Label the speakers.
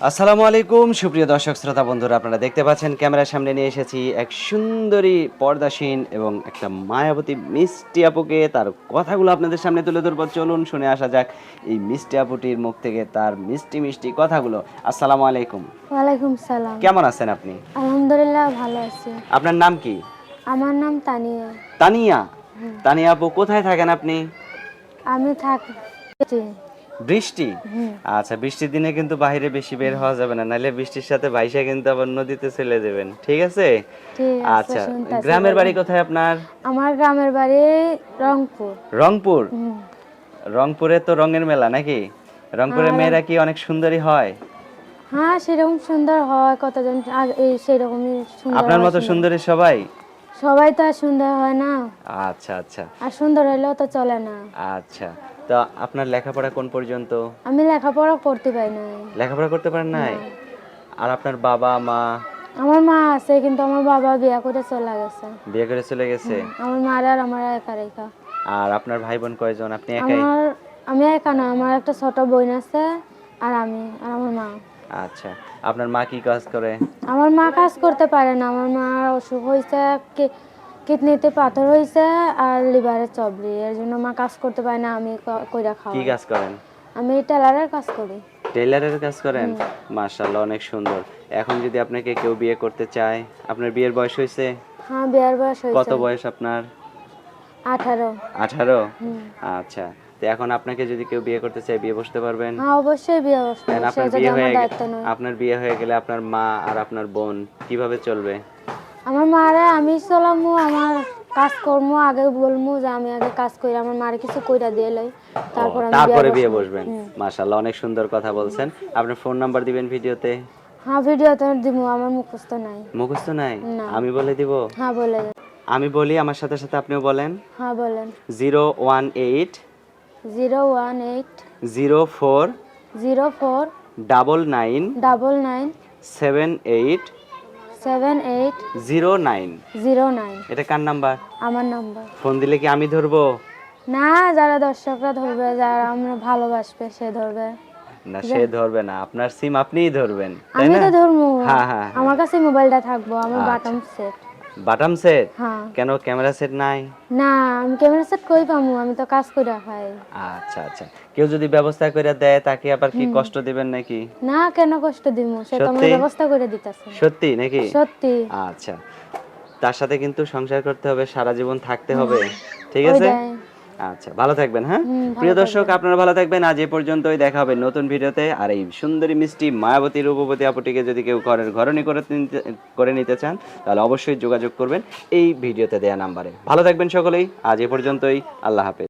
Speaker 1: আসসালামু আলাইকুম সুপ্রিয় দর্শক শ্রোতা বন্ধুরা আপনারা দেখতে পাচ্ছেন ক্যামেরার সামনে নিয়ে এসেছি এক সুন্দরী পর্দাসীন এবং একটা মায়াবতী মিষ্টি আপুকে। তার কথাগুলো আপনাদের সামনে তুলে ধরবো। চলুন শুনে আসা যাক এই মিষ্টি আপুটির মুখ থেকে তার মিষ্টি মিষ্টি কথাগুলো। আসসালামু আলাইকুম।
Speaker 2: ওয়ালাইকুম সালাম।
Speaker 1: কেমন আছেন আপনি?
Speaker 2: আলহামদুলিল্লাহ ভালো আছি।
Speaker 1: আপনার নাম কি?
Speaker 2: আমার নাম তানিয়া।
Speaker 1: তানিয়া? তানিয়া আপু কোথায় থাকেন আপনি?
Speaker 2: আমি থাকি
Speaker 1: বৃষ্টি? আচ্ছা বৃষ্টির দিনে কিন্তু বাইরে বেশি বের হওয়া যাবে না নাহলে বৃষ্টির সাথে ভাইসা কিন্তু আবার নদীতে চলে যাবেন ঠিক আছে? আচ্ছা গ্রামের বাড়ি কোথায় আপনার?
Speaker 2: আমার গ্রামের বাড়ি রংপুর।
Speaker 1: রংপুর? রংপুরে তো রঙের মেলা নাকি? রংপুরের মেয়েরা কি অনেক সুন্দরী হয়?
Speaker 2: হ্যাঁ সেরকম সুন্দর হয় কতজন এই সেরকমই সুন্দর
Speaker 1: আপনার মতো
Speaker 2: সুন্দরী
Speaker 1: সবাই?
Speaker 2: সবাই তো আর সুন্দর হয় না।
Speaker 1: আচ্ছা আচ্ছা।
Speaker 2: আর সুন্দর হলেও তো চলে না।
Speaker 1: আচ্ছা তো আপনার লেখাপড়া কোন পর্যন্ত?
Speaker 2: আমি লেখাপড়া করতে পারি না
Speaker 1: লেখাপড়া করতে পারেন নাই? আর আপনার বাবা মা?
Speaker 2: আমার মা আছে কিন্তু আমার বাবা বিয়া করে চলে গেছে।
Speaker 1: বিয়ে করে চলে গেছে?
Speaker 2: আমার মার আর আমার একা রেখা।
Speaker 1: আর আপনার ভাই বোন কয়জন? আপনি একাই?
Speaker 2: আমার আমি একা না আমার একটা ছোট বোন আছে আর আমি আর আমার মা।
Speaker 1: আচ্ছা আপনার মা কি কাজ করে?
Speaker 2: আমার মা কাজ করতে পারে না আমার মা অসুখ হয়েছে কি- কিডনিতে পাথর হয়েছে আর লিভারে চবরি এর জন্য মা কাজ করতে পারে না আমি কইরা
Speaker 1: কি কাজ করেন?
Speaker 2: আমি টেলারের কাজ করি।
Speaker 1: টেইলারের কাজ করেন? মাশাআল্লাহ অনেক সুন্দর। এখন যদি আপনাকে কেউ বিয়ে করতে চায় আপনার বিয়ের বয়স হয়েছে
Speaker 2: হ্যাঁ বিয়ার বয়স
Speaker 1: কত বয়স আপনার?
Speaker 2: আঠারো।
Speaker 1: আঠারো?
Speaker 2: হুম।
Speaker 1: আচ্ছা তো এখন আপনাকে যদি কেউ বিয়ে করতে চায় বিয়ে বসতে পারবেন?
Speaker 2: হ্যাঁ অবশ্যই বিয়ে
Speaker 1: আপনার হয়ে গে- আপনার বিয়ে হয়ে গেলে আপনার মা আর আপনার বোন কীভাবে চলবে?
Speaker 2: আমার মারে আমি চলামু আমার কাজ কর্ম আগে বলমু যে আমি আগে কাজ করি আমার মারে কিছু কইরা দিয়ে লই। তারপর আমি
Speaker 1: তারপরে বিয়ে বসবেন। মাশাআল্লাহ অনেক সুন্দর কথা বলছেন। আপনার ফোন নাম্বার দিবেন ভিডিওতে?
Speaker 2: হ্যাঁ ভিডিওতে দিমু আমার মুখস্থ নাই।
Speaker 1: মুখস্থ নাই? আমি বলে দিব?
Speaker 2: হ্যাঁ বলে
Speaker 1: আমি বলি আমার সাথে সাথে আপনিও বলেন।
Speaker 2: হ্যাঁ বলেন।
Speaker 1: Zero one eight
Speaker 2: zero one eight
Speaker 1: zero four
Speaker 2: zero four
Speaker 1: double nine
Speaker 2: double nine
Speaker 1: seven eight
Speaker 2: seven eight
Speaker 1: zero nine.
Speaker 2: Zero nine.
Speaker 1: এটা কার নাম্বার?
Speaker 2: আমার নাম্বার।
Speaker 1: ফোন দিলে কি আমি ধরবো?
Speaker 2: না যারা দর্শকরা ধরবে যারা আমরা ভালোবাসবে সে ধরবে।
Speaker 1: না সে ধরবে না। আপনার সিম আপনিই ধরবেন
Speaker 2: আমি তো ধরবো।
Speaker 1: হ্যাঁ, হ্যাঁ,
Speaker 2: আমার কাছে মোবাইলটা থাকব আমার বাটন সেট
Speaker 1: বাটাম সেট
Speaker 2: হ্যাঁ।
Speaker 1: কেন ক্যামেরা সেট নাই?
Speaker 2: না আমি ক্যামেরা সেট কই পামু? আমি তো কাজ করে হয়
Speaker 1: আচ্ছা আচ্ছা। কেউ যদি ব্যবস্থা করে দেয় তাকে আবার কি কষ্ট দিবেন নাকি?
Speaker 2: না কেন কষ্ট দিমু? সে তো আমার ব্যবস্থা করে দিতাছি।
Speaker 1: সত্যি নাকি?
Speaker 2: সত্যি।
Speaker 1: আচ্ছা। তার সাথে কিন্তু সংসার করতে হবে সারা জীবন থাকতে হবে। ঠিক আছে। আচ্ছা ভালো থাকবেন হ্যাঁ? প্রিয় দর্শক আপনারা ভালো থাকবেন। আজ এ পর্যন্তই দেখা হবে নতুন ভিডিওতে। আর এই সুন্দরী মিষ্টি মায়াবতী রূপবতী আপুটিকে যদি কেউ ঘরের ঘরণী করে করে নিতে চান তাহলে অবশ্যই যোগাযোগ করবেন এই ভিডিওতে দেয়া নাম্বারে। ভালো থাকবেন সকলেই আজ এ পর্যন্তই আল্লাহ হাফেজ।